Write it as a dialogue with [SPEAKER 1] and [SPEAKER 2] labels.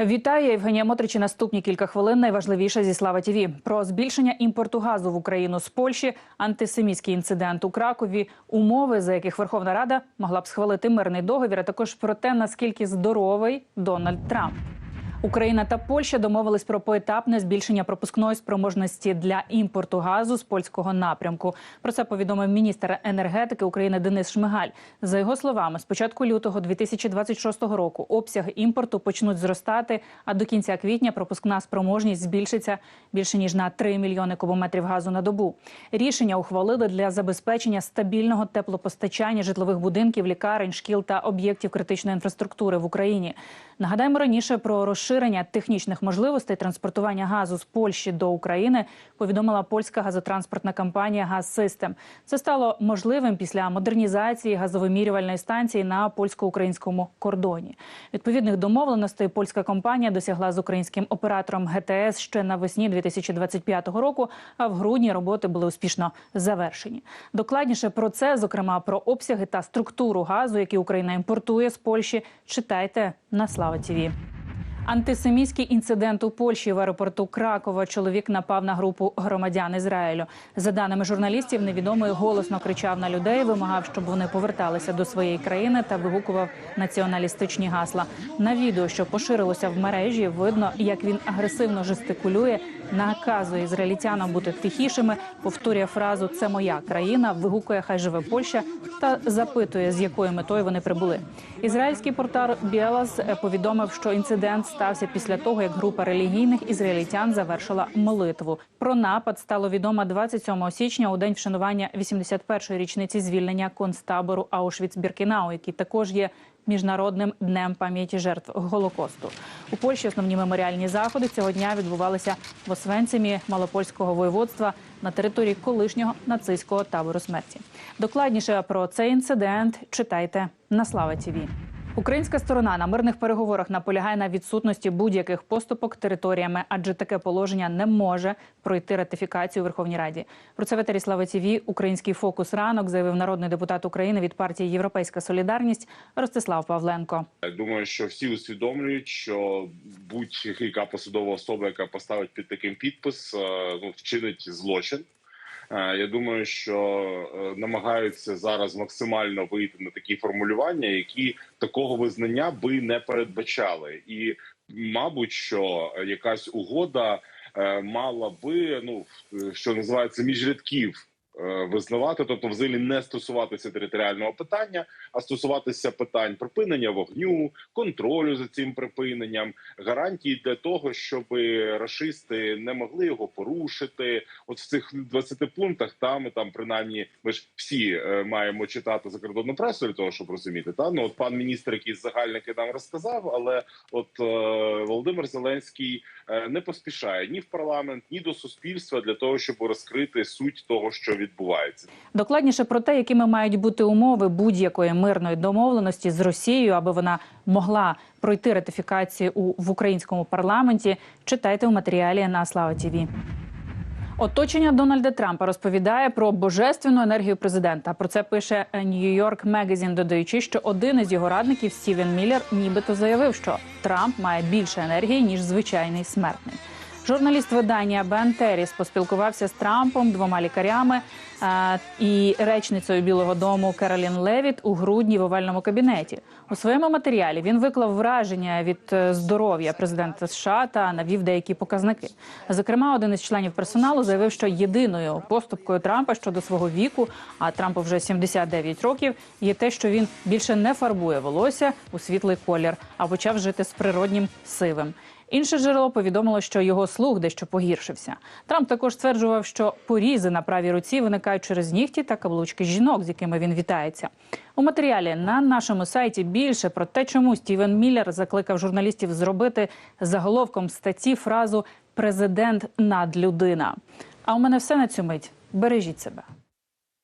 [SPEAKER 1] Вітаю, Євгенія Мотричі. Наступні кілька хвилин. Найважливіше зі Слава ТІВІ. про збільшення імпорту газу в Україну з Польщі, антисемітський інцидент у Кракові, умови, за яких Верховна Рада могла б схвалити мирний договір. А також про те, наскільки здоровий Дональд Трамп. Україна та Польща домовились про поетапне збільшення пропускної спроможності для імпорту газу з польського напрямку. Про це повідомив міністр енергетики України Денис Шмигаль. За його словами, з початку лютого 2026 року обсяги імпорту почнуть зростати. А до кінця квітня пропускна спроможність збільшиться більше ніж на 3 мільйони кубометрів газу на добу. Рішення ухвалили для забезпечення стабільного теплопостачання житлових будинків, лікарень, шкіл та об'єктів критичної інфраструктури в Україні. Нагадаємо раніше про розширення технічних можливостей транспортування газу з Польщі до України. Повідомила польська газотранспортна компанія «Газсистем». Це стало можливим після модернізації газовимірювальної станції на польсько-українському кордоні. Відповідних домовленостей польська компанія досягла з українським оператором ГТС ще навесні 2025 року. А в грудні роботи були успішно завершені. Докладніше про це, зокрема про обсяги та структуру газу, які Україна імпортує з Польщі, читайте на Слава ТІВІ. Антисемітський інцидент у Польщі в аеропорту Кракова. Чоловік напав на групу громадян Ізраїлю. За даними журналістів, невідомий голосно кричав на людей, вимагав, щоб вони поверталися до своєї країни та вигукував націоналістичні гасла. На відео, що поширилося в мережі, видно, як він агресивно жестикулює, наказує ізраїльтянам бути тихішими. Повторює фразу Це моя країна. Вигукує Хай живе Польща та запитує, з якою метою вони прибули. Ізраїльський портал Біелас повідомив, що інцидент стався після того, як група релігійних ізраїльтян завершила молитву. Про напад стало відомо 27 січня у день вшанування 81-ї річниці звільнення концтабору Аушвіц-Біркінау, який також є міжнародним днем пам'яті жертв голокосту. У Польщі основні меморіальні заходи цього дня відбувалися в Освенцимі Малопольського воєводства на території колишнього нацистського табору смерті. Докладніше про цей інцидент читайте на Слава ТІВІ. Українська сторона на мирних переговорах наполягає на відсутності будь-яких поступок територіями, адже таке положення не може пройти ратифікацію Верховній Раді. Про це в етері Слава ТІВІ Український фокус ранок заявив народний депутат України від партії Європейська Солідарність Ростислав Павленко.
[SPEAKER 2] Думаю, що всі усвідомлюють, що будь-яка посадова особа, яка поставить під таким підпис, е, ну вчинить злочин. Е, Я думаю, що е, намагаються зараз максимально вийти на такі формулювання, які такого визнання би не передбачали, і мабуть, що якась угода е, мала би ну що називається між рядків. Е, Визнавати, тобто взагалі не стосуватися територіального питання, а стосуватися питань припинення вогню, контролю за цим припиненням, гарантій для того, щоб рашисти не могли його порушити. От в цих 20 пунктах там там принаймні ми ж всі е, маємо читати закордонну пресу для того, щоб розуміти. Та ну от пан міністр, якийсь загальники нам розказав, але от е, Володимир Зеленський е, не поспішає ні в парламент, ні до суспільства для того, щоб розкрити суть того, що відбувається.
[SPEAKER 1] Докладніше про те, якими мають бути умови будь-якої мирної домовленості з Росією, аби вона могла пройти ратифікацію у в українському парламенті. Читайте у матеріалі на Слава ТІВІ. Оточення Дональда Трампа розповідає про божественну енергію президента. Про це пише York Magazine, додаючи, що один із його радників Стівен Міллер нібито заявив, що Трамп має більше енергії ніж звичайний смертний. Журналіст видання Бен Терріс поспілкувався з Трампом, двома лікарями е, і речницею Білого Дому Керолін Левіт у грудні в овальному кабінеті. У своєму матеріалі він виклав враження від е, здоров'я президента США та навів деякі показники. Зокрема, один із членів персоналу заявив, що єдиною поступкою Трампа щодо свого віку, а Трампу вже 79 років, є те, що він більше не фарбує волосся у світлий колір, а почав жити з природнім сивим. Інше джерело повідомило, що його слух дещо погіршився. Трамп також стверджував, що порізи на правій руці виникають через нігті та каблучки жінок, з якими він вітається. У матеріалі на нашому сайті більше про те, чому Стівен Міллер закликав журналістів зробити заголовком статті фразу Президент надлюдина. А у мене все на цю мить. Бережіть себе.